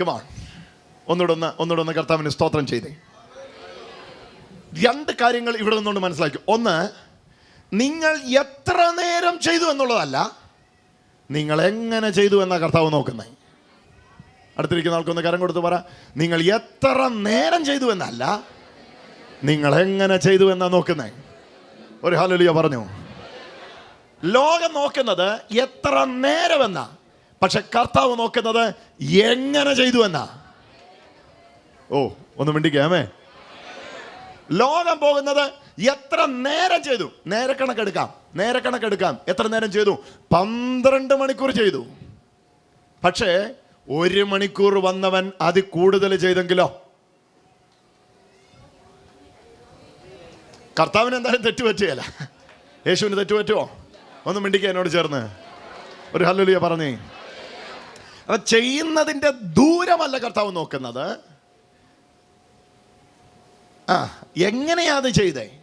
Come on ഒന്നുകൂടെ ഒന്ന് ഒന്നുകൂടെ ഒന്ന് കർത്താവിന് സ്തോത്രം ചെയ്തേ. രണ്ട് കാര്യങ്ങൾ ഇവിടെ നിന്നുകൊണ്ട് മനസ്സിലാക്കി. ഒന്ന് നിങ്ങൾ എത്ര നേരം ചെയ്തു എന്നുള്ളതല്ല നിങ്ങൾ എങ്ങനെ ചെയ്തു എന്ന കർത്താവ് നോക്കുന്നത് അടുത്തിരിക്കുന്ന ആൾക്കൊന്ന് കരം കൊടുത്ത് പറ. നിങ്ങൾ എത്ര നേരം ചെയ്തു എന്നല്ല നിങ്ങൾ എങ്ങനെ ചെയ്തു എന്നാ നോക്കുന്നേ. ഒരു ഹലോലിയ പറഞ്ഞു. ലോകം നോക്കുന്നത് എത്ര നേരമെന്നാ പക്ഷെ കർത്താവ് നോക്കുന്നത് എങ്ങനെ ചെയ്തു എന്നാ? ഓ ഒന്ന് മിണ്ടിക്കാമേ ലോകം പോകുന്നത് എത്ര നേരം ചെയ്തു? നേരെ കണക്കെടുക്കാം നേരെ കണക്കെടുക്കാം എത്ര നേരം ചെയ്തു? പന്ത്രണ്ട് മണിക്കൂർ ചെയ്തു. പക്ഷേ ഒരു മണിക്കൂർ വന്നവൻ അത് കൂടുതൽ ചെയ്തെങ്കിലോ? കർത്താവിന് എന്തായാലും തെറ്റുപറ്റുകയല്ല യേശുവിന് തെറ്റുപറ്റുമോ ഒന്ന് മിണ്ടിക്കുക എന്നോട് ചേർന്ന്. ഒരു ഹല്ലുലിയ പറഞ്ഞേ. അപ്പൊ ചെയ്യുന്നതിന്റെ ദൂരമല്ല കർത്താവ് നോക്കുന്നത്. ആ എങ്ങനെയാ അത് ചെയ്തേ?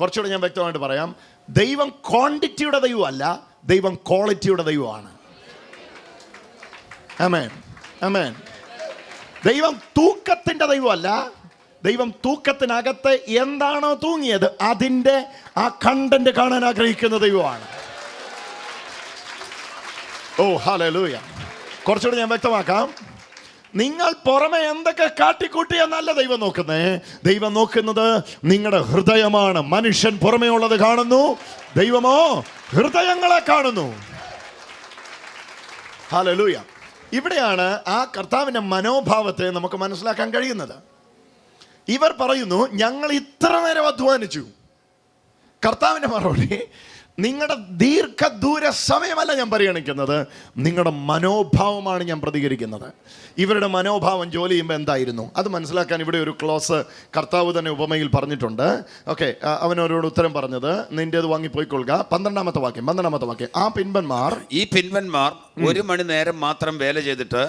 കുറച്ചുകൂടെ ഞാൻ വ്യക്തമായിട്ട് പറയാം. ദൈവം ക്വാണ്ടിറ്റിയുടെ ദൈവമല്ല ദൈവം ക്വാളിറ്റിയുടെ ദൈവമാണ്. അമേൻ അമേൻ ദൈവം തൂക്കത്തിന്റെ ദൈവമല്ല ദൈവം തൂക്കത്തിനകത്ത് എന്താണോ തൂങ്ങിയത് അതിന്റെ ആ കണ്ടന്റ് കാണാൻ ആഗ്രഹിക്കുന്ന ദൈവമാണ്. ഓ ഹാലൂയ കുറച്ചുകൂടി ഞാൻ വ്യക്തമാക്കാം. നിങ്ങൾ പുറമെ എന്തൊക്കെ കാട്ടിക്കൂട്ടിയെന്നല്ല ദൈവം നോക്കുന്നേ. ദൈവം നോക്കുന്നത് നിങ്ങളുടെ ഹൃദയമാണ്. മനുഷ്യൻ പുറമേ ഉള്ളത് കാണുന്നു. ദൈവമോ ഹൃദയങ്ങളെ കാണുന്നു. ഹലലൂയ ഇവിടെയാണ് ആ കർത്താവിന്റെ മനോഭാവത്തെ നമുക്ക് മനസ്സിലാക്കാൻ കഴിയുന്നത്. ഇവർ പറയുന്നു ഞങ്ങൾ ഇത്ര നേരം അധ്വാനിച്ചു. കർത്താവിന്റെ മറുപടി നിങ്ങളുടെ ദീർഘദൂര സമയമല്ല ഞാൻ പരിഗണിക്കുന്നത്. നിങ്ങളുടെ മനോഭാവമാണ് ഞാൻ പ്രതികരിക്കുന്നത്. ഇവരുടെ മനോഭാവം ജോലി ചെയ്യുമ്പോൾ എന്തായിരുന്നു? അത് മനസ്സിലാക്കാൻ ഇവിടെ ഒരു ക്ലോസ് കർത്താവ് തന്നെ ഉപമയിൽ പറഞ്ഞിട്ടുണ്ട്. ഓക്കെ അവനവരോട് ഉത്തരം പറഞ്ഞത് നിന്റേത് വാങ്ങിപ്പോയിക്കൊള്ളുക. പന്ത്രണ്ടാമത്തെ വാക്യം പന്ത്രണ്ടാമത്തെ വാക്യം. ആ പിൻപന്മാർ ഈ പിൻവന്മാർ ഒരു മണി നേരം മാത്രം വേല ചെയ്തിട്ട്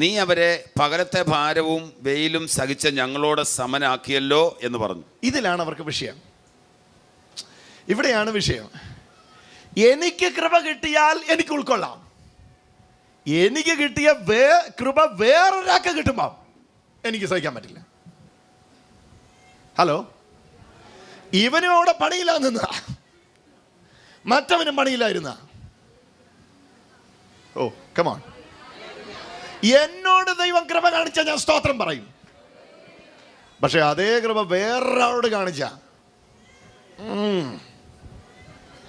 നീ അവരെ പകലത്തെ ഭാരവും വെയിലും സഹിച്ച ഞങ്ങളോട് സമനാക്കിയല്ലോ എന്ന് പറഞ്ഞു. ഇതിലാണ് അവർക്ക് വിഷയം. ഇവിടെയാണ് വിഷയം. എനിക്ക് കൃപ കിട്ടിയാൽ എനിക്ക് ഉൾക്കൊള്ളാം. എനിക്ക് കിട്ടിയ വേ കൃപ വേറൊരാൾക്ക് കിട്ടുമ്പോൾ എനിക്ക് സഹിക്കാൻ പറ്റില്ല. ഹലോ? ഇവനും അവിടെ പണിയില്ല നിന്ന. മറ്റവനും പണിയില്ലായിരുന്ന ഓ കമാൺ എന്നോട് ദൈവം കൃപ കാണിച്ച ഞാൻ സ്തോത്രം പറയും. പക്ഷെ അതേ കൃപ വേറൊരാളോട് കാണിച്ച. ഉം.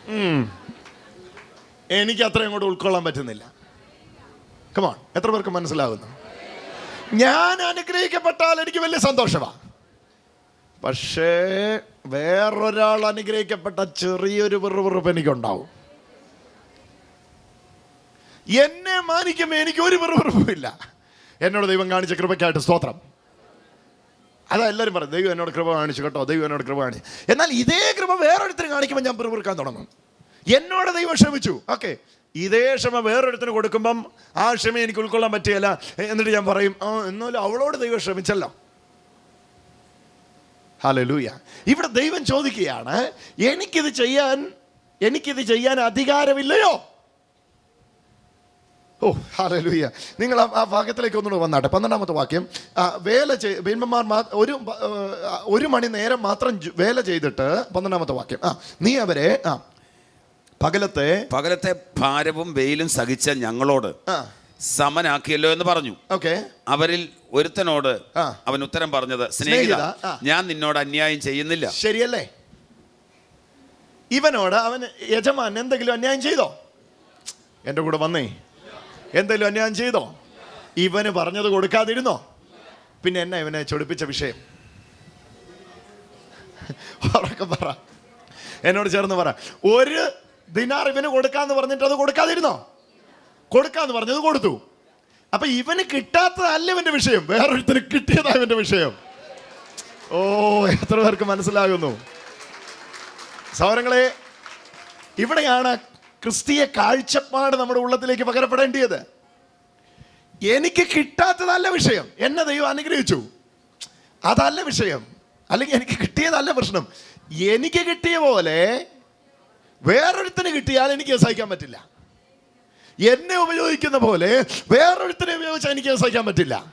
ഉം. എനിക്ക് അത്രയും കൂടെ ഉൾക്കൊള്ളാൻ പറ്റുന്നില്ല. കമാൺ എത്ര പേർക്ക് മനസ്സിലാകുന്നു ഞാൻ അനുഗ്രഹിക്കപ്പെട്ടാൽ എനിക്ക് വലിയ സന്തോഷമാണ് പക്ഷേ വേറൊരാൾ അനുഗ്രഹിക്കപ്പെട്ട ചെറിയൊരു വെറുവെറുപ്പ് എനിക്കുണ്ടാവും. എന്നെ മാനിക്കുമ്പോൾ എനിക്ക് ഒരു വെറുവെറുപ്പില്ല എന്നോട് ദൈവം കാണിച്ച കൃപയ്ക്കായിട്ട് സ്തോത്രം. അതാ എല്ലാവരും പറയും ദൈവം എന്നോട് കൃപ കാണിച്ചു കേട്ടോ ദൈവം എന്നോട് കൃപ കാണിച്ചു. എന്നാൽ ഇതേ കൃപ വേറൊരുത്തരും കാണിക്കുമ്പോൾ ഞാൻ പിറുപിറുക്കാൻ തുടങ്ങും. എന്നോട് ദൈവം ക്ഷമിച്ചു. ഓക്കെ. ഇതേ ക്ഷമ വേറൊരുത്തിന് കൊടുക്കുമ്പം ആ ക്ഷമ എനിക്ക് ഉൾക്കൊള്ളാൻ പറ്റിയല്ല എന്നിട്ട് ഞാൻ പറയും ആ എന്നാലും അവളോട് ദൈവം ക്ഷമിച്ചല്ലോ. ഹലലൂയ ഇവിടെ ദൈവം ചോദിക്കുകയാണ് എനിക്കിത് ചെയ്യാൻ എനിക്കിത് ചെയ്യാൻ അധികാരമില്ലയോ? ഓ ഹാലലൂയ നിങ്ങൾ ആ- ഭാഗത്തിലേക്ക് ഒന്നുകൂടെ വന്നാട്ടെ. പന്ത്രണ്ടാമത്തെ വാക്യം. വേല ചെയ് ബിൻബന്മാർ ഒരു ഒരു മണി നേരം മാത്രം വേല ചെയ്തിട്ട് പന്ത്രണ്ടാമത്തെ വാക്യം. ആ നീ അവരെ ആ പകലത്തെ പകലത്തെ ഭാരവും വെയിലും സഹിച്ച ഞങ്ങളോട് സമനാക്കിയല്ലോ എന്ന് പറഞ്ഞു. ഓക്കെ. അവരിൽ ഒരുത്തനോട് അവൻ ഉത്തരം പറഞ്ഞത് സ്നേഹിത ഞാൻ നിന്നോട് അന്യായം ചെയ്യുന്നില്ല. ശരിയല്ലേ? ഇവനോട് അവൻ യജമാൻ എന്തെങ്കിലും അന്യായം ചെയ്തോ? എന്റെ കൂടെ വന്നേ. എന്തെങ്കിലും അന്യായം ചെയ്തോ? ഇവന് പറഞ്ഞത് കൊടുക്കാതിരുന്നോ? പിന്നെ എന്നെ ഇവനെ ചൊടിപ്പിച്ച വിഷയം? ഉറക്കം പറ. എന്നോട് ചേർന്ന് പറ. ഒരു ദിനാർ ഇവന് കൊടുക്കാന്ന് പറഞ്ഞിട്ട് അത് കൊടുക്കാതിരുന്നോ? കൊടുക്കാന്ന് പറഞ്ഞത് കൊടുത്തു. അപ്പൊ ഇവന് കിട്ടാത്തതല്ല ഇവന്റെ വിഷയം. വേറൊരുത്തിന് കിട്ടിയതാ ഇവന്റെ വിഷയം. ഓ എത്ര പേർക്ക് മനസ്സിലാകുന്നു. സൗരങ്ങളെ ഇവിടെയാണ് ക്രിസ്തീയ കാഴ്ചപ്പാട് നമ്മുടെ ഉള്ളത്തിലേക്ക് പകരപ്പെടേണ്ടിയത്. എനിക്ക് കിട്ടാത്തതല്ല വിഷയം. എന്നെ ദൈവം അനുഗ്രഹിച്ചു. അതല്ല വിഷയം. അല്ലെങ്കിൽ എനിക്ക് കിട്ടിയതല്ല പ്രശ്നം. എനിക്ക് കിട്ടിയ പോലെ വേറൊരുത്തിന് കിട്ടിയാൽ എനിക്ക് സഹിക്കാൻ പറ്റില്ല. എന്നെ ഉപയോഗിക്കുന്ന പോലെ വേറൊരുത്തിനെ ഉപയോഗിച്ചാൽ എനിക്ക് സഹിക്കാൻ പറ്റില്ല.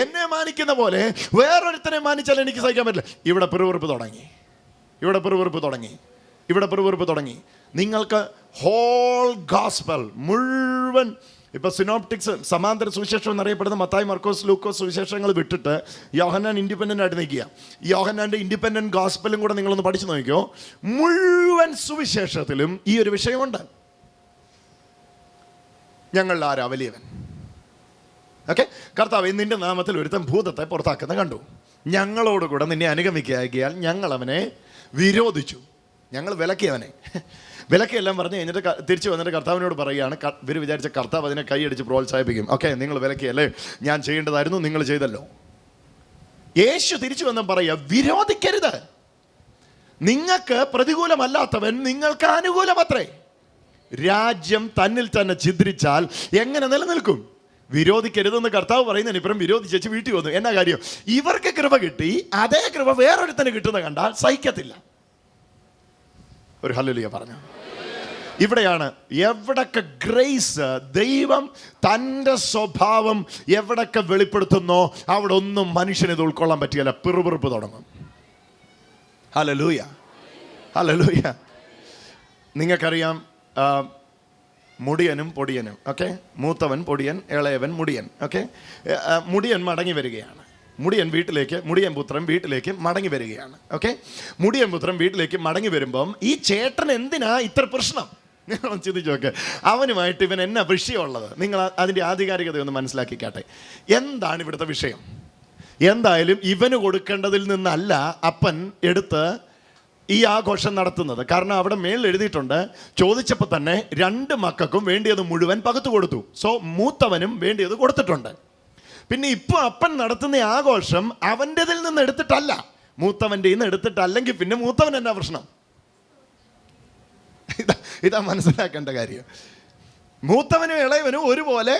എന്നെ മാനിക്കുന്ന പോലെ വേറൊരുത്തനെ മാനിച്ചാൽ എനിക്ക് സഹിക്കാൻ പറ്റില്ല. ഇവിടെ പിറുവിറുപ്പ് തുടങ്ങി. ഇവിടെ പിറുവിറുപ്പ് തുടങ്ങി. ഇവിടെ പിറുവിറുപ്പ് തുടങ്ങി. നിങ്ങൾക്ക് ഹോൾ ഗാസ്പൽ മുഴുവൻ. ഇപ്പൊ സിനോപ്റ്റിക്സ് സമാന്തര സുവിശേഷം എന്നറിയപ്പെടുന്ന മത്തായി മർക്കോസ് ലൂക്കോസ് സുവിശേഷങ്ങൾ വിട്ടിട്ട് യോഹന്നാൻ ഇൻഡിപെൻഡന്റ് ആയിട്ട് നിൽക്കുക. യോഹന്നാന്റെ ഇൻഡിപെൻഡന്റ് ഗോസ്പലും കൂടെ നിങ്ങളൊന്ന് പഠിച്ചു നോക്കിയോ മുഴുവൻ സുവിശേഷത്തിലും ഈ ഒരു വിഷയമുണ്ട്. ഞങ്ങളിൽ ആരാ വലിയവൻ? ഓക്കെ കർത്താവ് നിന്റെ നാമത്തിൽ ഒരുത്തൻ ഭൂതത്തെ പുറത്താക്കുന്ന കണ്ടു. ഞങ്ങളോടുകൂടെ നിന്നെ അനുഗമിക്കാകിയാൽ ഞങ്ങൾ അവനെ വിരോധിച്ചു. ഞങ്ങൾ വിലക്കിയവനെ വിലക്കിയെല്ലാം പറഞ്ഞ് കഴിഞ്ഞിട്ട് തിരിച്ചു വന്നിട്ട് കർത്താവിനോട് പറയുകയാണ് ഇവർ വിചാരിച്ച കർത്താവ് അതിനെ കൈയടിച്ച് പ്രോത്സാഹിപ്പിക്കും. ഓക്കെ നിങ്ങൾ വിലക്കിയല്ലേ ഞാൻ ചെയ്യേണ്ടതായിരുന്നു നിങ്ങൾ ചെയ്തല്ലോ. യേശു തിരിച്ചു വന്ന് പറയുക വിരോധിക്കരുത്. നിങ്ങൾക്ക് പ്രതികൂലമല്ലാത്തവൻ നിങ്ങൾക്ക് അനുകൂലമത്രേ. രാജ്യം തന്നിൽ തന്നെ ഛിദ്രിച്ചാൽ എങ്ങനെ നിലനിൽക്കും? വിരോധിക്കരുതെന്ന് കർത്താവ് പറയുന്നതിന് ഇപ്പുറം വിരോധിച്ചു വീട്ടിൽ വന്നു. എന്നാ കാര്യം? ഇവർക്ക് കൃപ കിട്ടി അതേ കൃപ വേറൊരുത്തന് കിട്ടുന്ന കണ്ടാൽ സഹിക്കത്തില്ല. ഒരു ഹല്ലുലിയ പറഞ്ഞു. ഇവിടെയാണ് എവിടൊക്കെ ഗ്രേസ് ദൈവം തന്റെ സ്വഭാവം എവിടൊക്കെ വെളിപ്പെടുത്തുന്നോ അവിടെ ഒന്നും മനുഷ്യന് ഇത് ഉൾക്കൊള്ളാൻ പറ്റിയല്ല. പിറുപിറുപ്പ് തുടങ്ങും. ഹലലൂയ ഹലലൂയ നിങ്ങൾക്കറിയാം മുടിയനും പൊടിയനും ഓക്കെ? മൂത്തവൻ പൊടിയൻ ഇളയവൻ മുടിയൻ ഓക്കെ? മുടിയൻ മടങ്ങി വരികയാണ്. മുടിയൻ വീട്ടിലേക്ക് മുടിയൻ പുത്രൻ വീട്ടിലേക്ക് മടങ്ങി വരികയാണ്. ഓക്കെ മുടിയൻ പുത്രൻ വീട്ടിലേക്ക് മടങ്ങി വരുമ്പം ഈ ചേട്ടൻ എന്തിനാ ഇത്ര പ്രശ്നം? നിങ്ങൾ ചിന്തിച്ചു നോക്ക്. അവനുമായിട്ട് ഇവൻ എന്നാ വിഷയമുള്ളത്? നിങ്ങൾ അതിന്റെ ആധികാരികത ഒന്ന് മനസ്സിലാക്കിക്കാട്ടെ. എന്താണ് ഇവിടുത്തെ വിഷയം? എന്തായാലും ഇവന് കൊടുക്കേണ്ടതിൽ നിന്നല്ല അപ്പൻ എടുത്ത് ഈ ആഘോഷം നടത്തുന്നത്. കാരണം അവിടെ മേളിൽ എഴുതിയിട്ടുണ്ട് ചോദിച്ചപ്പോൾ തന്നെ രണ്ട് മക്കൾക്കും വേണ്ടിയത് മുഴുവൻ പകത്തു കൊടുത്തു. സോ മൂത്തവനും വേണ്ടിയത് കൊടുത്തിട്ടുണ്ട്. പിന്നെ ഇപ്പോൾ അപ്പൻ നടത്തുന്ന ആഘോഷം അവന്റെതിൽ നിന്ന് എടുത്തിട്ടല്ല. മൂത്തവന്റെ നിന്ന് എടുത്തിട്ടല്ലെങ്കിൽ പിന്നെ മൂത്തവൻ എന്നാ പ്രശ്നം? ഇതാ ഇതാ മനസ്സിലാക്കേണ്ട കാര്യം. മൂത്തവനും ഇളയവനും ഒരുപോലെ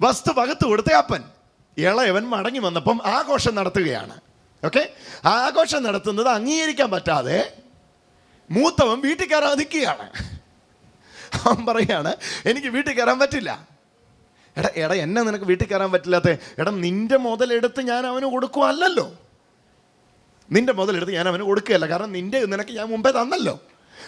വസ്തു പകത്ത് കൊടുത്ത അപ്പൻ. ഇളയവൻ മടങ്ങി വന്നപ്പം ആഘോഷം നടത്തുകയാണ്. ഓക്കെ? ആഘോഷം നടത്തുന്നത് അംഗീകരിക്കാൻ പറ്റാതെ മൂത്തവൻ വീട്ടിൽ കയറാൻ അവൻ പറയാണ് എനിക്ക് വീട്ടിൽ കയറാൻ പറ്റില്ല. എടാ എടാ എന്നെ നിനക്ക് വീട്ടിൽ കയറാൻ പറ്റില്ലാത്ത എടാ നിന്റെ മുതലെടുത്ത് ഞാൻ അവന് കൊടുക്കുമല്ലോ നിന്റെ മുതലെടുത്ത് ഞാൻ അവന് കൊടുക്കുകയല്ല കാരണം നിന്റെ നിനക്ക് ഞാൻ മുമ്പേ തന്നല്ലോ.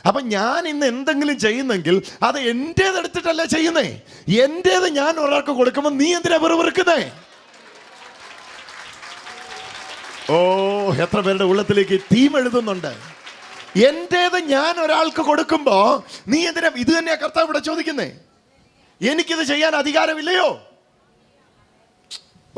അപ്പം ഞാൻ ഇന്ന് എന്തെങ്കിലും ചെയ്യുന്നെങ്കിൽ അത് എന്റേതെടുത്തിട്ടല്ല ചെയ്യുന്നേ? എന്റേത് ഞാൻ ഒരാൾക്ക് കൊടുക്കുമ്പോൾ നീ എന്തിനാ വെറുവെറുക്കുന്നേ? ഓ എത്ര പേരുടെ ഉള്ളത്തിലേക്ക് തീം എഴുതുന്നുണ്ട്. എന്റേത് ഞാൻ ഒരാൾക്ക് കൊടുക്കുമ്പോൾ നീ എന്തിനാ ഇത് തന്നെയാ കർത്താവ് ഇവിടെ ചോദിക്കുന്നേ? എനിക്കിത് ചെയ്യാൻ അധികാരമില്ലയോ?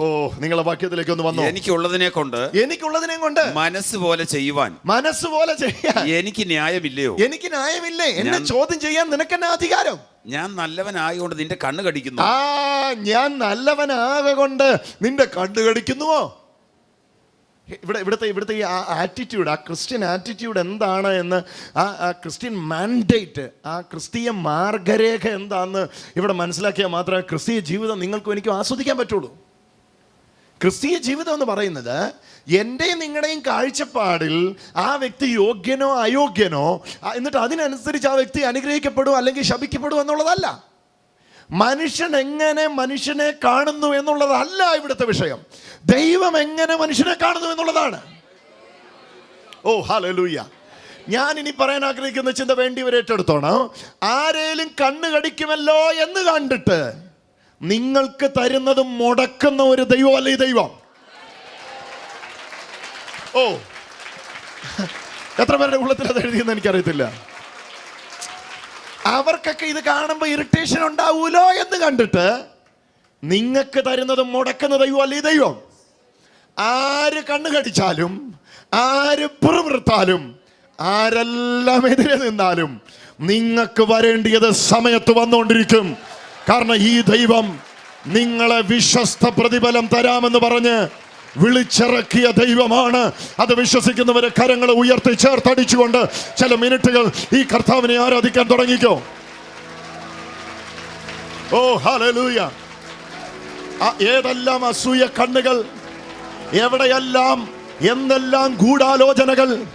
ഓ നിങ്ങളെ വാക്യത്തിലേക്ക് ഒന്ന് വന്നു? എനിക്കുള്ളതിനെ കൊണ്ട് എനിക്കുള്ളതിനെ കൊണ്ട് മനസ്സ് പോലെ ചെയ്യുവാൻ മനസ്സ് പോലെ ചെയ്യാൻ എനിക്ക് ന്യായമില്ലയോ? എനിക്ക് ന്യായമില്ലേ? എന്നെ ചോദ്യം ചെയ്യാൻ നിനക്ക് എന്നാ അധികാരം? ഞാൻ നല്ലവനായതുകൊണ്ട് നിന്റെ കണ്ണ് കടിക്കുന്നു ആ ഞാൻ നല്ലവനാകൊണ്ട് നിന്റെ കണ്ണ് കടിക്കുന്നുവോ? ഇവിടെ ഇവിടുത്തെ ഇവിടുത്തെ ഈ ആറ്റിറ്റ്യൂഡ് ആ ക്രിസ്ത്യൻ ആറ്റിറ്റ്യൂഡ് എന്താണ് എന്ന് ആ ആ ക്രിസ്ത്യൻ മാൻഡേറ്റ് ആ ക്രിസ്തീയ മാർഗരേഖ എന്താന്ന് ഇവിടെ മനസ്സിലാക്കിയാൽ മാത്രമേ ക്രിസ്തീയ ജീവിതം നിങ്ങൾക്കും എനിക്കും ആസ്വദിക്കാൻ പറ്റുള്ളൂ. ക്രിസ്തീയ ജീവിതം എന്ന് പറയുന്നത് എന്റെയും നിങ്ങളുടെയും കാഴ്ചപ്പാടിൽ ആ വ്യക്തി യോഗ്യനോ അയോഗ്യനോ എന്നിട്ട് അതിനനുസരിച്ച് ആ വ്യക്തി അനുഗ്രഹിക്കപ്പെടും അല്ലെങ്കിൽ ശപിക്കപ്പെടും എന്നുള്ളതല്ല. മനുഷ്യൻ എങ്ങനെ മനുഷ്യനെ കാണുന്നു എന്നുള്ളതല്ല ഇവിടുത്തെ വിഷയം. ദൈവം എങ്ങനെ മനുഷ്യനെ കാണുന്നു എന്നുള്ളതാണ്. ഓ ഹലലൂയ ഞാൻ ഇനി പറയാൻ ആഗ്രഹിക്കുന്ന ചിന്ത വേണ്ടിയവർ ഏറ്റെടുത്തോണം. ആരേലും കണ്ണ് കടിക്കുമല്ലോ എന്ന് കണ്ടിട്ട് നിങ്ങൾക്ക് തരുന്നത് മുടക്കുന്ന ഒരു ദൈവം അല്ല ഈ ദൈവം? ഓ. എത്ര പേരുടെ ഉള്ളത്തിൽ അത് എഴുതിയെന്ന് എനിക്കറിയത്തില്ല. അവർക്കൊക്കെ ഇത് കാണുമ്പോൾ ഇറിറ്റേഷൻ ഉണ്ടാവൂലോ എന്ന് കണ്ടിട്ട് നിങ്ങൾക്ക് തരുന്നത് മുടക്കുന്ന ദൈവം അല്ല ഈ ദൈവം? ആര് കണ്ണു കടിച്ചാലും ആര് പുറവൃത്താലും ആരെല്ലാം എതിരെ നിന്നാലും നിങ്ങൾക്ക് വരേണ്ടിയത് സമയത്ത് വന്നുകൊണ്ടിരിക്കും. കാരണം ഈ ദൈവം നിങ്ങളെ വിശ്വസ്ത പ്രതിഫലം തരാമെന്ന് പറഞ്ഞ് വിളിച്ചിറക്കിയ ദൈവമാണ്. അത് വിശ്വസിക്കുന്നവരെ കരങ്ങൾ ഉയർത്തി ചേർത്തടിച്ചുകൊണ്ട് ചില മിനിറ്റുകൾ ഈ കർത്താവിനെ ആരാധിക്കാൻ തുടങ്ങിക്കോ? ഓ ഹലലൂയ ഏതെല്ലാം അസൂയ കണ്ണുകൾ എവിടെയെല്ലാം എന്തെല്ലാം ഗൂഢാലോചനകൾ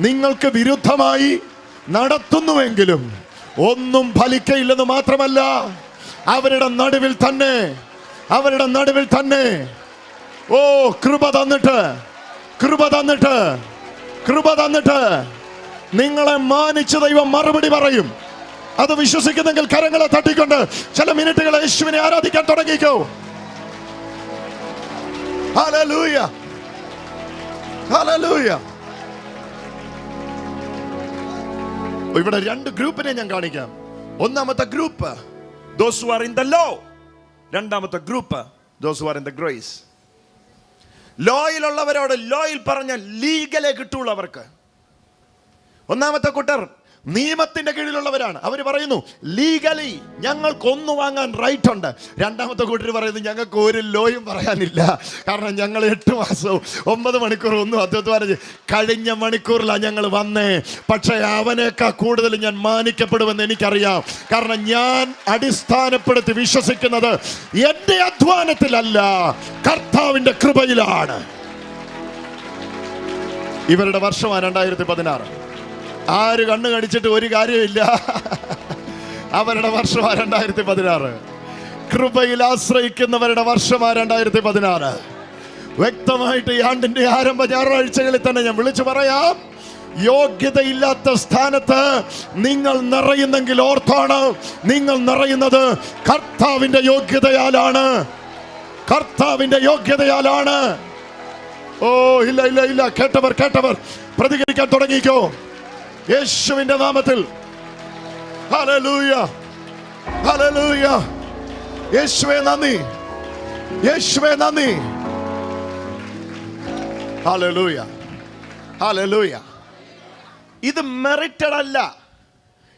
നിങ്ങൾക്ക് വിരുദ്ധമായി നടത്തുന്നുവെങ്കിലും ഒന്നും ഫലിക്കയില്ലെന്ന് മാത്രമല്ല അവരുടെ നടുവിൽ തന്നെ അവരുടെ നടുവിൽ തന്നെ. ഓ കൃപ തന്നിട്ട് കൃപ തന്നിട്ട് കൃപ തന്നിട്ട് നിങ്ങളെ മാനിച്ച ദൈവം മറുപടി പറയും. അത് വിശ്വസിക്കുന്നെങ്കിൽ കരങ്ങളെ തട്ടിക്കൊണ്ട് ചില മിനിറ്റുകൾ യേശുവിനെ ആരാധിക്കാൻ തുടങ്ങിക്കോ. Hallelujah. Hallelujah. ഇവിടെ രണ്ട് ഗ്രൂപ്പിനെ ഞാൻ കാണിക്കാം ഒന്നാമത്തെ group those are in the law രണ്ടാമത്തെ group those are in the grace ലോയിലുള്ളവരോട് ലോയിൽ പറഞ്ഞ ലീഗലെ കിട്ടുള്ളൂ അവർക്ക് ഒന്നാമത്തെ കൂട്ടർ നിയമത്തിന്റെ കീഴിലുള്ളവരാണ്. അവർ പറയുന്നു ലീഗലി ഞങ്ങൾക്ക് ഒന്ന് വാങ്ങാൻ റൈറ്റ് ഉണ്ട്. രണ്ടാമത്തെ കൂട്ടർ പറയുന്നു ഞങ്ങൾക്ക് ഒരു ലോയും പറയാനില്ല. കാരണം ഞങ്ങൾ എട്ട് മാസവും ഒമ്പത് മണിക്കൂർ ഒന്നും ചെയ്ത് കഴിഞ്ഞ മണിക്കൂറിലാണ് ഞങ്ങൾ വന്നേ. പക്ഷേ അവനേക്കാൾ കൂടുതൽ ഞാൻ മാനിക്കപ്പെടുമെന്ന് എനിക്കറിയാം. കാരണം ഞാൻ അടിസ്ഥാനപ്പെടുത്തി വിശ്വസിക്കുന്നത് എന്റെ അധ്വാനത്തിലല്ല കർത്താവിന്റെ കൃപയിലാണ്. ഇവരുടെ വർഷമാണ് രണ്ടായിരത്തി പതിനാറ്. ആര് കണ്ണ് കടിച്ചിട്ട് ഒരു കാര്യമില്ല അവരുടെ വർഷമാ രണ്ടായിരത്തി പതിനാറ് കൃപയിൽ ആശ്രയിക്കുന്നവരുടെ വർഷമാ രണ്ടായിരത്തി പതിനാറ് വ്യക്തമായിട്ട് ഈ ആണ്ടിന്റെ ആരംഭ ഞായറാഴ്ചകളിൽ തന്നെ ഞാൻ വിളിച്ചു പറയാം. യോഗ്യതയില്ലാത്ത സ്ഥാനത്ത് നിങ്ങൾ നിറയുന്നെങ്കിൽ ഓർത്താണ്. നിങ്ങൾ നിറയുന്നത് കർത്താവിന്റെ യോഗ്യതയാലാണ്. കർത്താവിന്റെ യോഗ്യതയാലാണ്. ഓ ഇല്ല ഇല്ല ഇല്ല. കേട്ടവർ കേട്ടവർ. പ്രതികരിക്കാൻ തുടങ്ങിക്കോ. യേശുവിന്റെ നാമത്തിൽ. യേശുവേ നന്ദി. യേശുവേ നന്ദി. ഇത് മെറിറ്റഡ് അല്ല.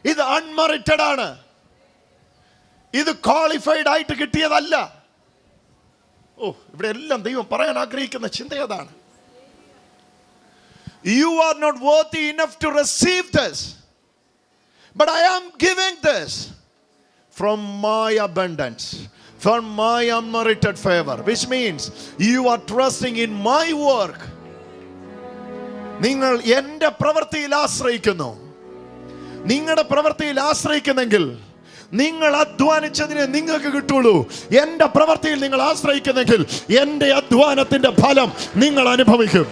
ഇത് അൺമെറിറ്റഡ് ആണ്. ഇത് ക്വാളിഫൈഡ് ആയിട്ട് കിട്ടിയതല്ല. ഓ ഇവിടെ എല്ലാം ദൈവം പറയാൻ ആഗ്രഹിക്കുന്ന ചിന്ത അതാണ് you are not worthy enough to receive this but I am giving this from my abundance from my unmerited favour which means you are trusting in my work നിങ്ങൾ എൻ്റെ പ്രവൃത്തിയിൽ ആശ്രയിക്കുന്നു നിങ്ങളുടെ പ്രവൃത്തിയിൽ ആശ്രയിക്കുന്നെങ്കിൽ നിങ്ങൾ അധ്വാനിച്ചതിനെ നിങ്ങൾക്ക് കിട്ടുള്ളൂ എൻ്റെ പ്രവൃത്തിയിൽ നിങ്ങൾ ആശ്രയിക്കുന്നെങ്കിൽ എൻ്റെ അധ്വാനത്തിന്റെ ഫലം നിങ്ങൾ അനുഭവിക്കും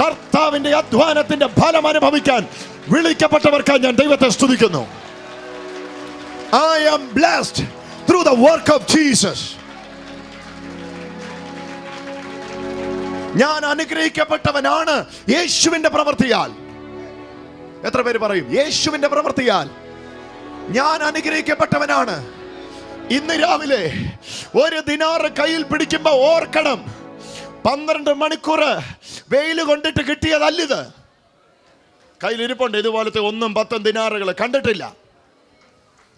കർത്താവിന്റെ അധ്വാനത്തിന്റെ ഫലം അനുഭവിക്കാൻ വിളിക്കപ്പെട്ടവർക്കായി ഞാൻ ദൈവത്തെ സ്തുതിക്കുന്നു. I am blessed through the work of Jesus ഞാൻ അനുഗ്രഹിക്കപ്പെട്ടവനാണ് യേശുവിന്റെ പ്രവൃത്തിയാൽ. എത്ര പേര് പറയും? യേശുവിന്റെ പ്രവൃത്തിയാൽ. ഞാൻ അനുഗ്രഹിക്കപ്പെട്ടവനാണ്. ഇന്ന് രാവിലെ ഒരു ദിനാറ് കയ്യിൽ പിടിക്കുമ്പോ ഓർക്കണം. പന്ത്രണ്ട് മണിക്കൂർ വെയിൽ കൊണ്ടിട്ട് കിട്ടിയതല്ലിത്. കയ്യിലിരിപ്പുണ്ട് ഇതുപോലത്തെ ഒന്നും പത്തും ദിനാറുകൾ കണ്ടിട്ടില്ല.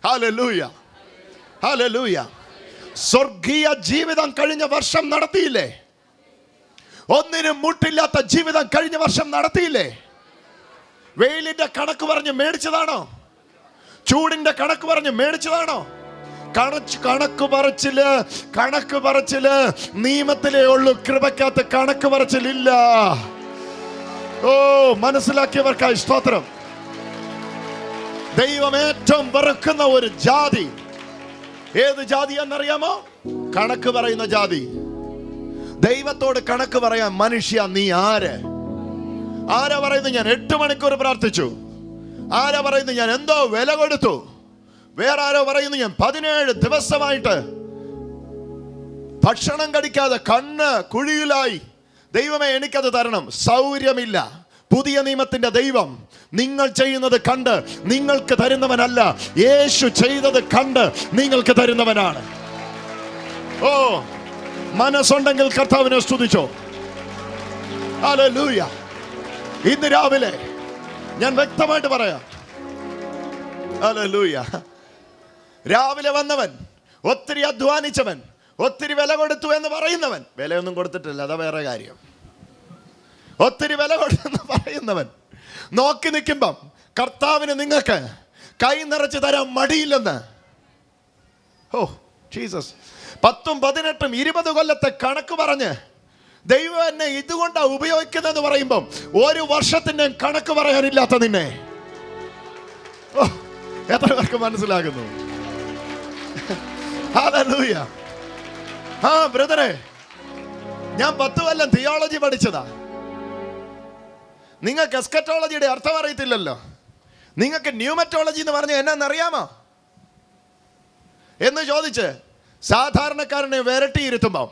ഹാലൂയ ഹാലൂയ സ്വർഗീയ ജീവിതം കഴിഞ്ഞ വർഷം നടത്തിയില്ലേ? ഒന്നിനും മുട്ടില്ലാത്ത ജീവിതം കഴിഞ്ഞ വർഷം നടത്തിയില്ലേ? വെയിലിന്റെ കണക്ക് പറഞ്ഞ് മേടിച്ചതാണോ? ചൂടിന്റെ കണക്ക് പറഞ്ഞ് മേടിച്ചതാണോ? കണച്ച് കണക്ക് പറച്ചിൽ കണക്ക് പറച്ചിൽ. നിയമത്തിലേ ഉള്ളു കൃപക്കകത്ത് കണക്ക് പറച്ചിലില്ല. ഓ മനസ്സിലാക്കിയവർക്കായി സ്തോത്രം. ദൈവം ഏറ്റവും വെറുക്കുന്ന ഒരു ജാതി. ഏത് ജാതി എന്നറിയാമോ? കണക്ക് പറയുന്ന ജാതി. ദൈവത്തോട് കണക്ക് പറയാൻ മനുഷ്യ നീ ആര്? ആരാ പറയുന്നത്? ഞാൻ എട്ട് മണിക്കൂർ പ്രാർത്ഥിച്ചു. ആരാ പറയുന്നത്? ഞാൻ എന്തോ വില കൊടുത്തു. വേറെ ആരോ പറയുന്നു ഞാൻ പതിനേഴ് ദിവസമായിട്ട് ഭക്ഷണം കടിക്കാതെ കണ്ണ് കുഴിയിലായി. ദൈവമേ എനിക്കത് തരണം. സൗര്യമില്ല പുതിയ നിയമത്തിന്റെ ദൈവം നിങ്ങൾ ചെയ്യുന്നത് കണ്ട് നിങ്ങൾക്ക് തരുന്നവനല്ല. യേശു ചെയ്തത് കണ്ട് നിങ്ങൾക്ക് തരുന്നവനാണ്. ഓ മനസ്സുണ്ടെങ്കിൽ കർത്താവിനെ സ്തുതിച്ചോ. ലൂയ ഇന്ന് രാവിലെ ഞാൻ വ്യക്തമായിട്ട് പറയാം. ഹല്ലേലൂയ. രാവിലെ വന്നവൻ ഒത്തിരി അധ്വാനിച്ചവൻ ഒത്തിരി വില കൊടുത്തു എന്ന് പറയുന്നവൻ. വിലയൊന്നും കൊടുത്തിട്ടില്ല അതാ വേറെ കാര്യം. ഒത്തിരി വില കൊടുത്തെന്ന് പറയുന്നവൻ. നോക്കി നിൽക്കുമ്പം കർത്താവിന് നിങ്ങൾക്ക് കൈ നിറച്ച് തരാൻ മടിയില്ലെന്ന്. Oh Jesus. പത്തും പതിനെട്ടും ഇരുപത് കൊല്ലത്തെ കണക്ക് പറഞ്ഞ് ദൈവം എന്നെ ഇതുകൊണ്ടാണ് ഉപയോഗിക്കുന്നതെന്ന് പറയുമ്പം ഒരു വർഷത്തിന്റെ കണക്ക് പറയാനില്ലാത്ത നിന്നെ. ഓ എത്ര പേർക്ക് മനസ്സിലാകുന്നു? ഹല്ലേലൂയ ആ ബ്രദറെ ഞാൻ പത്ത് കൊല്ലം തിയോളജി പഠിച്ചതാ. നിങ്ങൾക്ക് എസ്കറ്റോളജിയുടെ അർത്ഥം അറിയത്തില്ലല്ലോ. നിങ്ങൾക്ക് ന്യൂമറ്റോളജി എന്ന് പറഞ്ഞ എന്നാന്നറിയാമോ എന്ന് ചോദിച്ച് സാധാരണക്കാരനെ വിരട്ടിയിരുത്തുമ്പം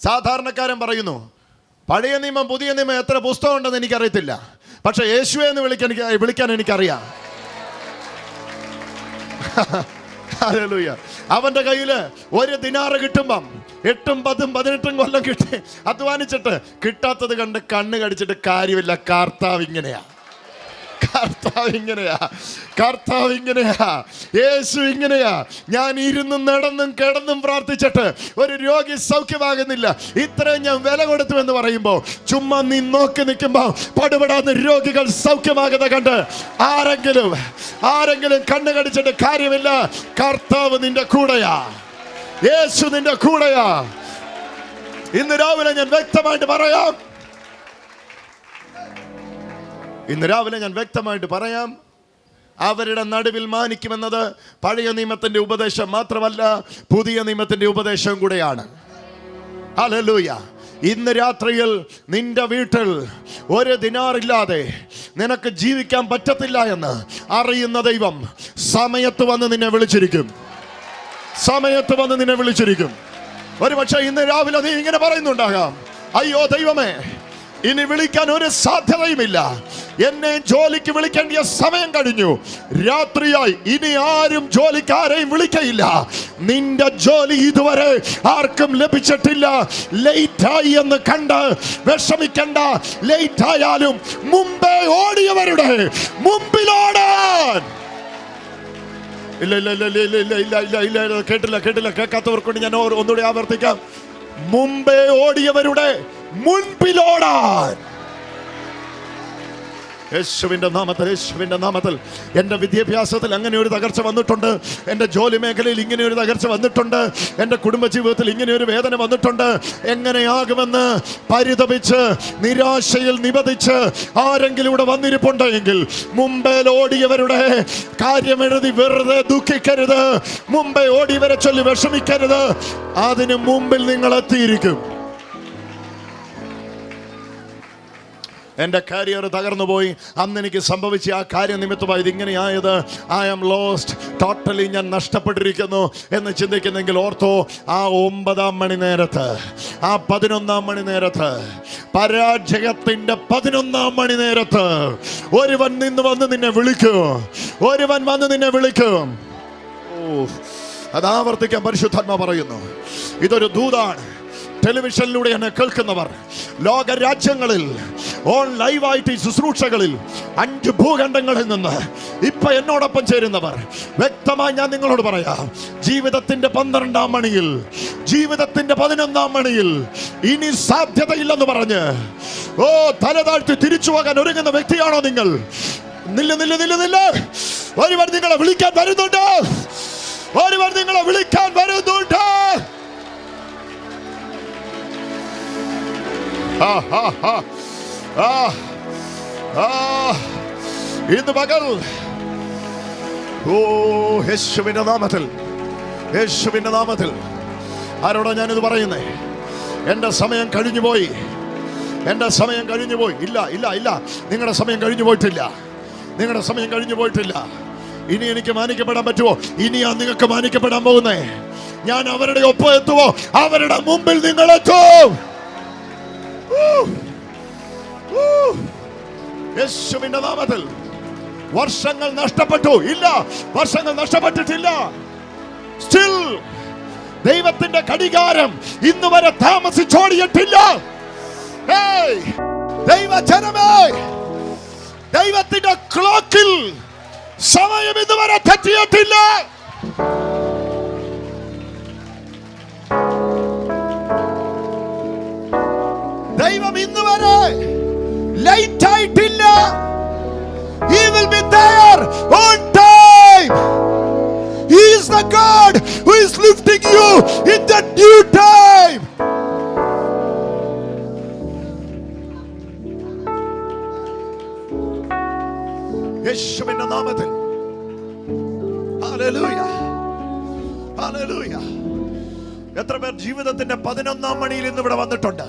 സാധാരണക്കാരൻ പറയുന്നു പഴയ നിയമം പുതിയ നിയമം എത്ര പുസ്തകം ഉണ്ടെന്ന് എനിക്കറിയത്തില്ല. പക്ഷെ യേശുവെ എന്ന് വിളിക്കാൻ വിളിക്കാൻ എനിക്കറിയാം. അവന്റെ കയ്യിൽ ഒരു ദിനാറ് കിട്ടുമ്പം എട്ടും പത്തും പതിനെട്ടും കൊല്ലം കിട്ടി. അധ്വാനിച്ചിട്ട് കിട്ടാത്തത് കണ്ട് കണ്ണ് കടിച്ചിട്ട് കാര്യമില്ല. കാർത്താവ് ഇങ്ങനെയാ. കർത്താവ് ഇങ്ങനെയാ. കർത്താവ് ഇങ്ങനെയാ. യേശു ഇങ്ങനെയാ. ഞാൻ ഇരുന്നും നടന്നും കിടന്നും പ്രാർത്ഥിച്ചിട്ട് ഒരു രോഗി സൗഖ്യമാകുന്നില്ല. ഇത്രയും ഞാൻ വില കൊടുത്തു എന്ന് പറയുമ്പോൾ ചുമ്മാ നീ നോക്കി നിൽക്കുമ്പോൾ പടുപെടാന്ന് രോഗികൾ സൗഖ്യമാകുന്ന കണ്ട് ആരെങ്കിലും ആരെങ്കിലും കണ്ണുകടിച്ചിട്ട് കാര്യമില്ല. കർത്താവ് നിന്റെ കൂടെയാ. യേശു നിന്റെ കൂടെയാ. ഇന്ന് രാവിലെ ഞാൻ വ്യക്തമായിട്ട് പറയാം. ഇന്ന് രാവിലെ ഞാൻ വ്യക്തമായിട്ട് പറയാം അവരുടെ നടുവിൽ മാനിക്കുമെന്നത് പഴയ നിയമത്തിന്റെ ഉപദേശം മാത്രമല്ല പുതിയ നിയമത്തിന്റെ ഉപദേശം കൂടെയാണ്. ഹല്ലേലൂയ. ഇന്ന് രാത്രിയിൽ നിന്റെ വീട്ടിൽ ഒരു ദിനാറില്ലാതെ നിനക്ക് ജീവിക്കാൻ പറ്റത്തില്ല എന്ന് അറിയുന്ന ദൈവം സമയത്ത് വന്ന് നിന്നെ വിളിച്ചിരിക്കും. സമയത്ത് വന്ന് നിന്നെ വിളിച്ചിരിക്കും. ഒരു പക്ഷേ ഇന്ന് രാവിലെ നീ ഇങ്ങനെ പറയുന്നുണ്ടാകാം അയ്യോ ദൈവമേ ഇനി വിളിക്കാൻ ഒരു സാധ്യതയുമില്ല. എന്നെ ജോലിക്ക് വിളിക്കേണ്ട സമയം കഴിഞ്ഞു. രാത്രിയായി. ഇനി ആരും ജോലിക്കാരെയും വിളിക്കയില്ല. നിന്റെ ജോലി ഇതുവരെ ആർക്കും ലഭിച്ചിട്ടില്ല. ലേറ്റ് ആയി എന്ന് കണ്ട് വിഷമിക്കണ്ട. ലേറ്റ് ആയാലും മുമ്പേ ഓടിയവരുടെ മുമ്പിലോടാൻ ഇല്ല ഇല്ല ഇല്ല ഇല്ല ഇല്ല ഇല്ല ഇല്ല ഇല്ല ഇല്ല കേട്ടില്ല കേട്ടില്ല. കേൾക്കാത്തവർക്കൊണ്ട് ഞാൻ ഒന്നുകൂടി ആവർത്തിക്കാം. മുമ്പേ ഓടിയവരുടെ മുൻപിലോടാൻ. യേശുവിന്റെ നാമത്തിൽ യേശുവിന്റെ നാമത്തിൽ. എന്റെ വിദ്യാഭ്യാസത്തിൽ അങ്ങനെ ഒരു തകർച്ച വന്നിട്ടുണ്ട്. എന്റെ ജോലി മേഖലയിൽ ഇങ്ങനെ ഒരു തകർച്ച വന്നിട്ടുണ്ട്. എന്റെ കുടുംബജീവിതത്തിൽ ഇങ്ങനെ ഒരു വേദന വന്നിട്ടുണ്ട്. എങ്ങനെയാകുമെന്ന് പരിതപിച്ച് നിരാശയിൽ നിബദിച്ച് ആരെങ്കിലും ഇവിടെ വന്നിരിപ്പുണ്ടെങ്കിൽ മുമ്പേൽ ഓടിയവരുടെ കാര്യമെഴുതി വെറുതെ ദുഃഖിക്കരുത്. മുമ്പേ ഓടിയവരെ ചൊല്ലി വിഷമിക്കരുത്. അതിന് മുമ്പിൽ നിങ്ങൾ എത്തിയിരിക്കും. എന്റെ കരിയർ തകർന്നു പോയി അന്ന് എനിക്ക് സംഭവിച്ച ആ കാര്യം നിമിത്തമായി ഇതിങ്ങനെയായത്. ഐ ആം ലോസ്റ്റ് ടോട്ടലി ഞാൻ നഷ്ടപ്പെട്ടിരിക്കുന്നു എന്ന് ചിന്തിക്കുന്നെങ്കിൽ ഓർത്തോ ആ ഒമ്പതാം മണി നേരത്ത് ആ പതിനൊന്നാം മണി നേരത്ത് പരാജയത്തിന്റെ പതിനൊന്നാം മണി നേരത്ത് ഒരുവൻ നിന്ന് വന്ന് നിന്നെ വിളിക്കും. ഒരുവൻ വന്ന് നിന്നെ വിളിക്കും. ഓ അത് ആവർത്തിക്കാൻ പരിശുദ്ധാത്മ പറയുന്നു. ഇതൊരു ദൂതാണ്. ടെലിവിഷനിലൂടെ എന്നെ കേൾക്കുന്നവർ ലോക രാജ്യങ്ങളിൽ ഓൺ ലൈവായിട്ട് ഈ ശുശ്രൂഷകളിൽ അഞ്ച് ഭൂഖണ്ഡങ്ങളിൽ നിന്ന് ഇപ്പൊ എന്നോടൊപ്പം ചേരുന്നവർ വ്യക്തമായി ഞാൻ നിങ്ങളോട് പറയാം ജീവിതത്തിന്റെ പന്ത്രണ്ടാം മണിയിൽ ജീവിതത്തിന്റെ പതിനൊന്നാം മണിയിൽ ഇനി സാധ്യതയില്ലെന്ന് പറഞ്ഞ് ഓ തല താഴ്ത്തി തിരിച്ചു പോകാൻ ഒരുങ്ങുന്ന വ്യക്തിയാണോ നിങ്ങൾ? നില്ല നില്ല നില്ല നില്ല. ഒരുവൻ നിങ്ങളെ വിളിക്കാൻ വരുന്നുണ്ട്. ഒരുവൻ നിങ്ങളെ വിളിക്കാൻ വരുന്നുണ്ട്. ആ, ആ, ആ. ഇന്ന് പകൽ. ഓ യേശുവിന്റെ നാമത്തിൽ യേശുവിന്റെ നാമത്തിൽ. ആരോടാ ഞാനിത് പറയുന്നേ? എന്റെ സമയം കഴിഞ്ഞു പോയി എന്റെ സമയം കഴിഞ്ഞു പോയി ഇല്ല ഇല്ല ഇല്ല. നിങ്ങളുടെ സമയം കഴിഞ്ഞു പോയിട്ടില്ല. നിങ്ങളുടെ സമയം കഴിഞ്ഞു പോയിട്ടില്ല. ഇനി എനിക്ക് മാനിക്കപ്പെടാൻ പറ്റുമോ? ഇനിയാ നിങ്ങൾക്ക് മാനിക്കപ്പെടാൻ പോകുന്നേ. ഞാൻ അവരുടെ ഒപ്പം എത്തുമോ? അവരുടെ മുമ്പിൽ നിങ്ങൾ എത്തും. യേശുവിന്റെ നാമത്തിൽ വർഷങ്ങൾ നഷ്ടപ്പെട്ടു. ഇല്ല. വർഷങ്ങൾ നഷ്ടപ്പെട്ടിട്ടില്ല. സ്റ്റിൽ ദൈവത്തിന്റെ കടികാരം ഇന്ന് വരെ താമസിച്ചോടിയിട്ടില്ല! ദൈവജനമേ ദൈവത്തിന്റെ ക്ലോക്കിൽ സമയം ഇതുവരെ തെറ്റിയിട്ടില്ല. ദൈവം ഇന്ന് വരെ ലൈറ്റ് ആയിട്ടില്ല He will be there on time. He is the God who is lifting you in the due time. യേശുവിന്റെ നാമത്തിൽ എത്ര പേർ ജീവിതത്തിന്റെ പതിനൊന്നാം മണിയിൽ ഇന്ന് ഇവിടെ വന്നിട്ടുണ്ട്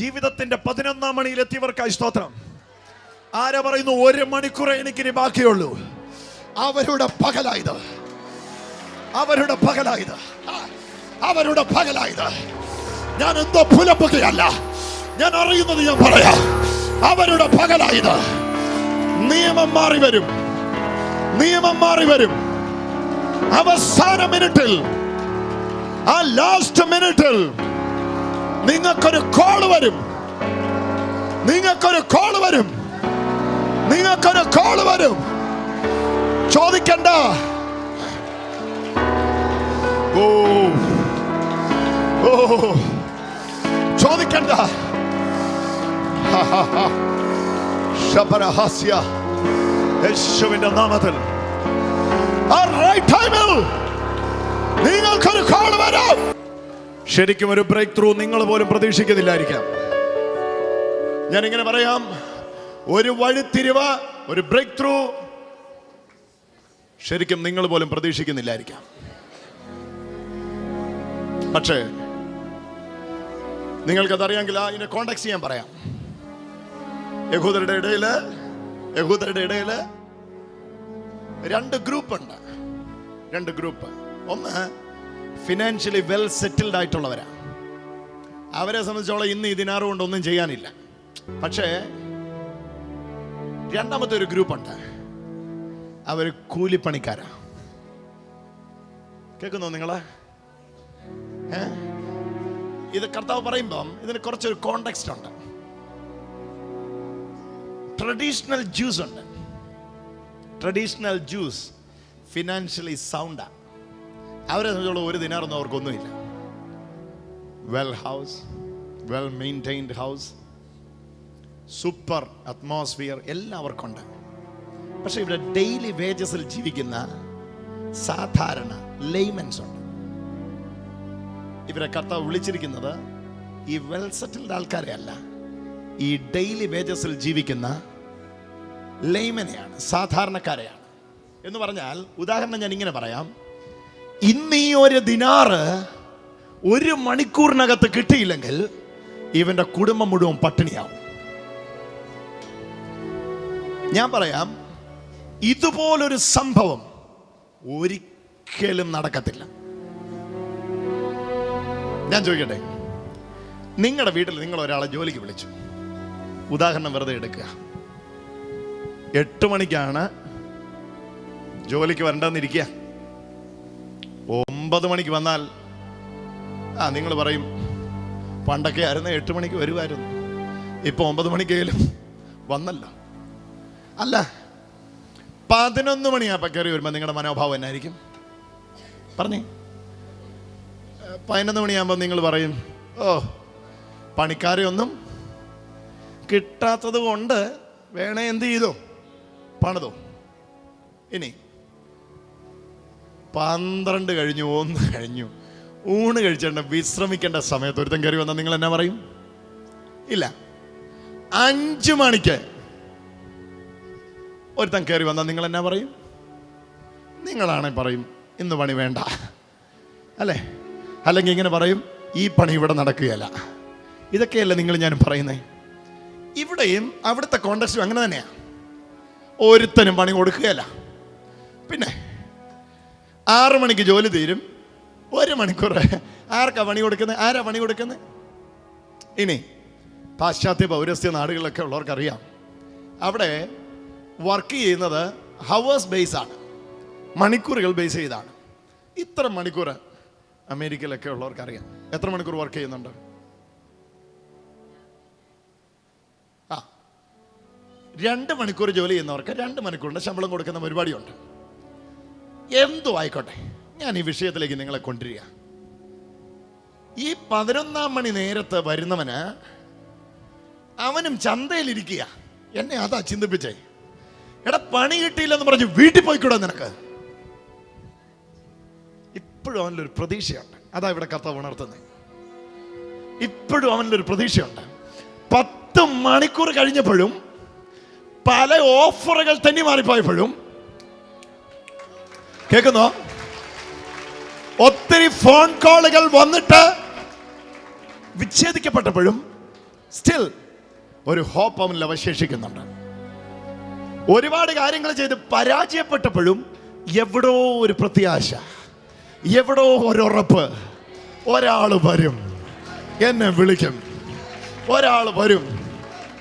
ജീവിതത്തിന്റെ പതിനൊന്നാം മണിയിൽ എത്തിയവർക്കായി സ്തോത്രം. ആരാ പറയുന്നു ഒരു മണിക്കൂറേ എനിക്കിനി ബാക്കിയുള്ളൂ. അവരുടെ പകലായത്. അവരുടെ പകലായത്. അവരുടെ പകലായത്. ഞാൻ എന്തോ പുലമ്പുകയല്ല. ഞാൻ അറിയുന്നത് ഞാൻ പറയാ. അവരുടെ പകലായത്. നിയമം മാറി വരും. നിയമം മാറി വരും. അവസാന മിനിറ്റിൽ ആ ലാസ്റ്റ് മിനിറ്റിൽ നിങ്ങൾക്കൊരു കോൾ വരും. നിങ്ങൾക്കൊരു കോൾ വരും. നിങ്ങൾക്കൊരു കോൾ വരും. ചോദിക്കണ്ട. ഓ. ഓ. ചോദിക്കണ്ട. ശബരഹാസ്യ. യേശുവിന്റെ നാമത്തിൽ. ആ റൈറ്റ് ടൈമിൽ നിങ്ങൾക്കൊരു കോൾ വരാം. ശരിക്കും ഒരു ബ്രേക്ക് ത്രൂ നിങ്ങൾ പോലും പ്രതീക്ഷിക്കുന്നില്ലായിരിക്കാം. ഞാൻ ഇങ്ങനെ പറയാം ഒരു വഴിത്തിരിവ് ഒരു ബ്രേക്ക് ത്രൂ ശരിക്കും നിങ്ങൾ പോലും പ്രതീക്ഷിക്കുന്നില്ലായിരിക്കാം. പക്ഷേ നിങ്ങൾക്കതറിയാമെങ്കിൽ ഇതിന്റെ കോണ്ടാക്ട് ചെയ്യാൻ പറയാം. യഹൂദരുടെ ഇടയിൽ യഹൂദരുടെ ഇടയിൽ രണ്ട് ഗ്രൂപ്പ് ഉണ്ട്. രണ്ട് ഗ്രൂപ്പ് ഒന്ന് ഫിനാൻഷ്യലി വെൽ സെറ്റിൽഡ് ആയിട്ടുള്ളവരാണ് അവരെ സംബന്ധിച്ചോളം ഇന്ന് ഇതിനാറ് ഒന്നും ചെയ്യാനില്ല. പക്ഷേ രണ്ടാമത്തെ ഒരു ഗ്രൂപ്പുണ്ട് അവർ കൂലിപ്പണിക്കാരാ. കേൾക്കുന്നോ നിങ്ങൾ? ഇത് കർത്താവ് പറയുമ്പം ഇതിന് കുറച്ചൊരു കോണ്ടെക്സ്റ്റ് ഉണ്ട്. ട്രഡീഷണൽ ജ്യൂസ് ഉണ്ട്. ട്രഡീഷണൽ ജ്യൂസ് ഫിനാൻഷ്യലി സൗണ്ടാ അവരെ സംബന്ധിച്ചുള്ള ഒരു ദിനാറൊന്നും അവർക്കൊന്നുമില്ല. Well house well maintained house super atmosphere എല്ലാവർക്കുണ്ട്. പക്ഷേ ഇവിടെ ഡെയിലി വേജസിൽ ജീവിക്കുന്ന സാധാരണ ലെയ്മൻസ് ഉണ്ട്. ഇവരെ കർത്താവ് വിളിച്ചിരിക്കുന്നത് ഈ വെൽ സെറ്റിൽഡ് ആൾക്കാരെ അല്ല. ഈ ഡെയിലി വേജസിൽ ജീവിക്കുന്ന ലെയ്മനെയാണ് സാധാരണക്കാരെയാണ്. എന്ന് പറഞ്ഞാൽ ഉദാഹരണം ഞാൻ ഇങ്ങനെ പറയാം. ഇന്ന് ഈ ഒരു ദിനാറ് ഒരു മണിക്കൂറിനകത്ത് കിട്ടിയില്ലെങ്കിൽ ഇവന്റെ കുടുംബം മുഴുവൻ പട്ടിണിയാവും. ഞാൻ പറയാം ഇതുപോലൊരു സംഭവം ഒരിക്കലും നടക്കത്തില്ല. ഞാൻ ചോദിക്കട്ടെ നിങ്ങളുടെ വീട്ടിൽ നിങ്ങൾ ഒരാളെ ജോലിക്ക് വിളിച്ചു. ഉദാഹരണം വെറുതെ എടുക്കുക. എട്ട് മണിക്കാണ് ജോലിക്ക് വരണ്ടെന്നിരിക്കുക. ഒമ്പത് മണിക്ക് വന്നാൽ ആ നിങ്ങൾ പറയും പണ്ടൊക്കെ ആയിരുന്നു എട്ട് മണിക്ക് വരുമായിരുന്നു. ഇപ്പൊ ഒമ്പത് മണിക്കേലും വന്നല്ല. അല്ല പതിനൊന്ന് മണിയാകുമ്പോൾ കയറി വരുമ്പോൾ നിങ്ങളുടെ മനോഭാവം എന്നായിരിക്കും? പറഞ്ഞേ. പതിനൊന്ന് മണിയാകുമ്പോൾ നിങ്ങൾ പറയും ഓ പണിക്കാരെ ഒന്നും കിട്ടാത്തത് കൊണ്ട് വേണേ എന്ത് ചെയ്തോ പണിതോ. ഇനി പന്ത്രണ്ട് കഴിഞ്ഞു ഒന്ന് കഴിഞ്ഞു. ഊണ് കഴിച്ചേണ്ട വിശ്രമിക്കേണ്ട സമയത്ത് ഒരുത്തൻ കയറി വന്നാൽ നിങ്ങൾ എന്നാ പറയും? ഇല്ല. അഞ്ചു മണിക്ക് ഒരുത്തൻ കയറി വന്നാൽ നിങ്ങൾ എന്നാ പറയും? നിങ്ങളാണെ പറയും ഇന്ന് പണി വേണ്ട. അല്ലേ? അല്ലെങ്കിൽ ഇങ്ങനെ പറയും ഈ പണി ഇവിടെ നടക്കുകയല്ല. ഇതൊക്കെയല്ല നിങ്ങൾ ഞാൻ പറയുന്നത് ഇവിടെയും അവിടുത്തെ കോണ്ടക്സ്റ്റും അങ്ങനെ തന്നെയാണ് ഒരുത്തനും പണി കൊടുക്കുകയല്ല. പിന്നെ ആറ് മണിക്ക് ജോലി തീരും. ഒരു മണിക്കൂർ. ആർക്കാ പണി കൊടുക്കുന്നത് ആരാ പണി കൊടുക്കുന്നത് ഇനി പാശ്ചാത്യ പൗരസ്ത്യ നാടുകളിലൊക്കെ ഉള്ളവർക്കറിയാം. അവിടെ വർക്ക് ചെയ്യുന്നത് ഹവേഴ്സ് ബേസ് ആണ്. മണിക്കൂറുകൾ ബേസ് ചെയ്താണ്. ഇത്ര മണിക്കൂർ അമേരിക്കയിലൊക്കെ ഉള്ളവർക്കറിയാം. എത്ര മണിക്കൂർ വർക്ക് ചെയ്യുന്നുണ്ട്? ആ. രണ്ട് മണിക്കൂർ ജോലി ചെയ്യുന്നവർക്ക് രണ്ട് മണിക്കൂറിന്റെ ശമ്പളം കൊടുക്കുന്ന പരിപാടിയുണ്ട്. എന്തോ ആയിക്കോട്ടെ. ഞാൻ ഈ വിഷയത്തിലേക്ക് നിങ്ങളെ കൊണ്ടുവരിക. ഈ പതിനൊന്നാം മണി നേരത്ത് വരുന്നവന് അവനും ചന്തയിലിരിക്കുക. എന്നെ അതാ ചിന്തിപ്പിച്ചേ. എടാ പണി കിട്ടിയില്ലെന്ന് പറഞ്ഞ് വീട്ടിൽ പോയിക്കൂടാ നിനക്ക്? ഇപ്പോഴും അവനിലൊരു പ്രതീക്ഷയുണ്ട്. അതാ ഇവിടെ കർത്താവ് ഉണർത്തുന്നത് ഇപ്പോഴും അവനിലൊരു പ്രതീക്ഷയുണ്ട്. പത്ത് മണിക്കൂർ കഴിഞ്ഞപ്പോഴും പല ഓഫറുകൾ തന്നെ മാറിപ്പോയപ്പോഴും കേൾക്കുന്നോ? ഒത്തിരി ഫോൺ കോളുകൾ വന്നിട്ട് വിച്ഛേദിക്കപ്പെട്ടപ്പോഴും സ്റ്റിൽ ഒരു ഹോപ്പ് അവനിൽ അവശേഷിക്കുന്നുണ്ട്. ഒരുപാട് കാര്യങ്ങൾ ചെയ്ത് പരാജയപ്പെട്ടപ്പോഴും എവിടോ ഒരു പ്രത്യാശ എവിടോ ഒരു ഉറപ്പ് ഒരാൾ വരും എന്നെ വിളിക്കും ഒരാൾ വരും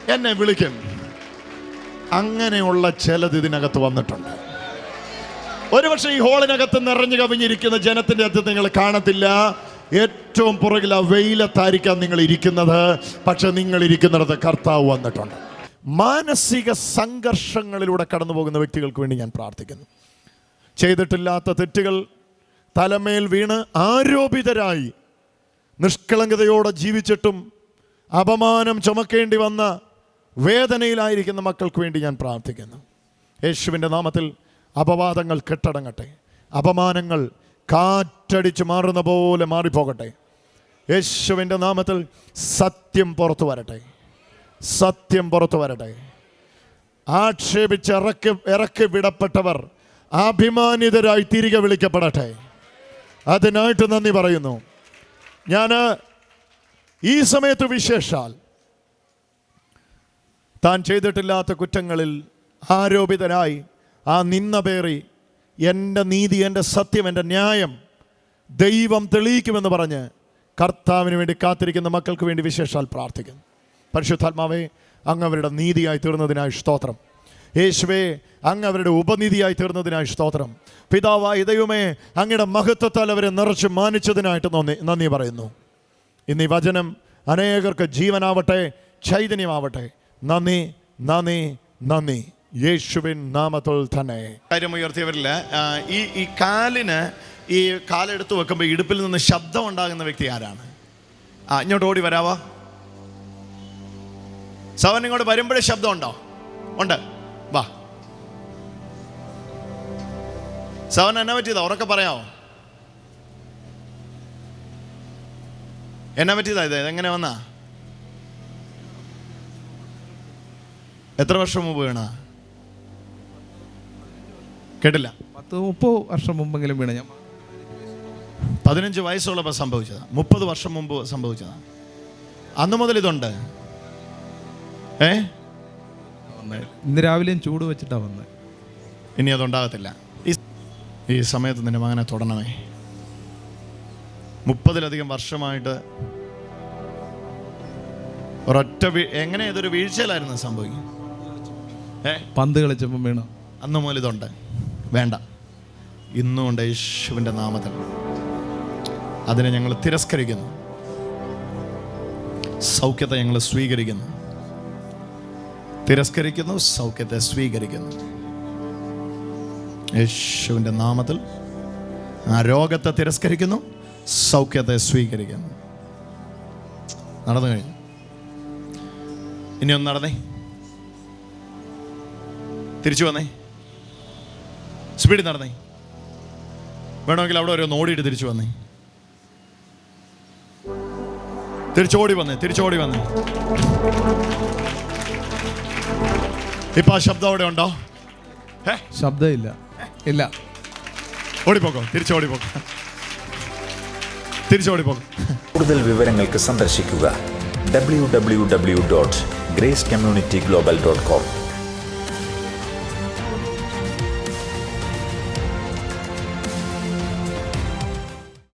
എന്നെ വിളിക്കും. അങ്ങനെയുള്ള ചിലത് ഇതിനകത്ത് വന്നിട്ടുണ്ട്. ഒരുപക്ഷെ ഈ ഹോളിനകത്ത് നിറഞ്ഞു കവിഞ്ഞിരിക്കുന്ന ജനത്തിന്റെ അകത്ത് നിങ്ങൾ കാണത്തില്ല. ഏറ്റവും പുറകിൽ ആ വെയിലത്തായിരിക്കാം നിങ്ങൾ ഇരിക്കുന്നത്. പക്ഷെ നിങ്ങൾ ഇരിക്കുന്നിടത്ത് കർത്താവ് വന്നിട്ടുണ്ട്. മാനസിക സംഘർഷങ്ങളിലൂടെ കടന്നു പോകുന്ന വ്യക്തികൾക്ക് വേണ്ടി ഞാൻ പ്രാർത്ഥിക്കുന്നു. ചെയ്തിട്ടില്ലാത്ത തെറ്റുകൾ തലമേൽ വീണ് ആരോപിതരായി നിഷ്കളങ്കതയോടെ ജീവിച്ചിട്ടും അപമാനം ചുമക്കേണ്ടി വന്ന വേദനയിലായിരിക്കുന്ന മക്കൾക്ക് വേണ്ടി ഞാൻ പ്രാർത്ഥിക്കുന്നു. യേശുവിന്റെ നാമത്തിൽ അപവാദങ്ങൾ കെട്ടടങ്ങട്ടെ. അപമാനങ്ങൾ കാറ്റടിച്ച് മാറുന്ന പോലെ മാറിപ്പോകട്ടെ. യേശുവിന്റെ നാമത്തിൽ സത്യം പുറത്തു വരട്ടെ. സത്യം പുറത്തു വരട്ടെ. ആക്ഷേപിച്ച് ഇറക്കി ഇറക്കി വിടപ്പെട്ടവർ അഭിമാനിതരായി തിരികെ വിളിക്കപ്പെടട്ടെ. അതിനായിട്ട് നന്ദി പറയുന്നു. ഞാൻ ഈ സമയത്ത് വിശേഷാൽ താൻ ചെയ്തിട്ടില്ലാത്ത കുറ്റങ്ങളിൽ ആരോപിതരായി ആ നിന്ന പേറി എന്റെ നീതി എന്റെ സത്യം എന്റെ ന്യായം ദൈവം തെളിയിക്കുമെന്ന് പറഞ്ഞ് കർത്താവിന് വേണ്ടി കാത്തിരിക്കുന്ന മക്കൾക്ക് വേണ്ടി വിശേഷാൽ പ്രാർത്ഥിക്കുന്നു. പരിശുദ്ധാത്മാവേ അങ്ങ് അവരുടെ നീതിയായി തീർന്നതിനായി സ്തോത്രം. യേശുവേ അങ്ങ് അവരുടെ ഉപനിധിയായി തീർന്നതിനായി സ്തോത്രം. പിതാവായ ദൈവമേ അങ്ങയുടെ മഹത്വത്താൽ അവരെ നിറച്ച് മാനിച്ചതിനായിട്ട് നന്ദി നന്ദി പറയുന്നു. ഇന്ന് ഈ വചനം അനേകർക്ക് ജീവനാവട്ടെ ചൈതന്യമാവട്ടെ. നന്ദി നന്ദി നന്ദി. യേശുവിൻ നാമത്തിൽ തന്നെ. കാര്യം ഉയർത്തിയവരില്ല ഈ ഈ കാലിന് ഈ കാലെടുത്ത് വെക്കുമ്പോൾ ഇടുപ്പിൽ നിന്ന് ശബ്ദം ഉണ്ടാകുന്ന വ്യക്തി ആരാണ്? ആ ഇങ്ങോട്ട് ഓടി വരാവോ? സവൻ ഇങ്ങോട്ട് വരുമ്പോഴേ ശബ്ദം ഉണ്ടോ? ഉണ്ട്. വാ. സവൻ എന്നാ പറ്റിയതാ? ഉറക്കെ പറയാമോ എന്നാ പറ്റിയതാ ഇത്? എങ്ങനെ വന്നാ? എത്ര വർഷം മുമ്പ് വീണ? കേട്ടില്ല. പത്ത് മുപ്പത് വർഷം മുമ്പെങ്കിലും വീണ ഞാൻ പതിനഞ്ച് വയസ്സുള്ളപ്പോൾ സംഭവിച്ചതാണ് മുപ്പത് വർഷം മുമ്പ് സംഭവിച്ചതാണ് അന്ന് മുതൽ ഇതുണ്ട്. ഏ? ഇന്ന് രാവിലെയും ചൂട് വെച്ചിട്ടാണ് വന്നത് ഇനി അതുണ്ടാകത്തില്ല. ഈ സമയത്ത് നിന്റെ മകനെ തൊടണമേ. മുപ്പതിലധികം വർഷമായിട്ട് ഒരൊറ്റ എങ്ങനെ ഇതൊരു വീഴ്ചയിലായിരുന്നു സംഭവിക്കും ഏ? പന്ത് കളിച്ചപ്പം വീണു. അന്ന് മുതൽ ഇതുണ്ട്. വേണ്ട. ഇന്നുകൊണ്ട് യേശുവിന്റെ നാമത്തിൽ അതിനെ ഞങ്ങൾ തിരസ്കരിക്കുന്നു. സൗഖ്യത്തെ ഞങ്ങൾ സ്വീകരിക്കുന്നു. തിരസ്കരിക്കുന്നു സൗഖ്യത്തെ സ്വീകരിക്കുന്നു. യേശുവിന്റെ നാമത്തിൽ ആ രോഗത്തെ തിരസ്കരിക്കുന്നു സൗഖ്യത്തെ സ്വീകരിക്കുന്നു. നടന്നു കഴിഞ്ഞു. ഇനി ഒന്ന് നടന്നേ. തിരിച്ചു വന്നേ. സ്പീഡിൽ നടന്നേ. വേണമെങ്കിൽ അവിടെ ഒരു ഓടിയിട്ട് തിരിച്ചു വന്നേ. തിരിച്ചോടി വന്നേ തിരിച്ചോടി വന്നേ. ഇപ്പൊ ആ ശബ്ദം അവിടെ ഉണ്ടോ? ശബ്ദമില്ല. ഇല്ല. ഓടിപ്പോക്കോ തിരിച്ചോടിപ്പോക്കോ തിരിച്ചോടിപ്പോക്കോ കൂടുതൽ വിവരങ്ങൾക്ക് സന്ദർശിക്കുക W W W dot grace community global dot com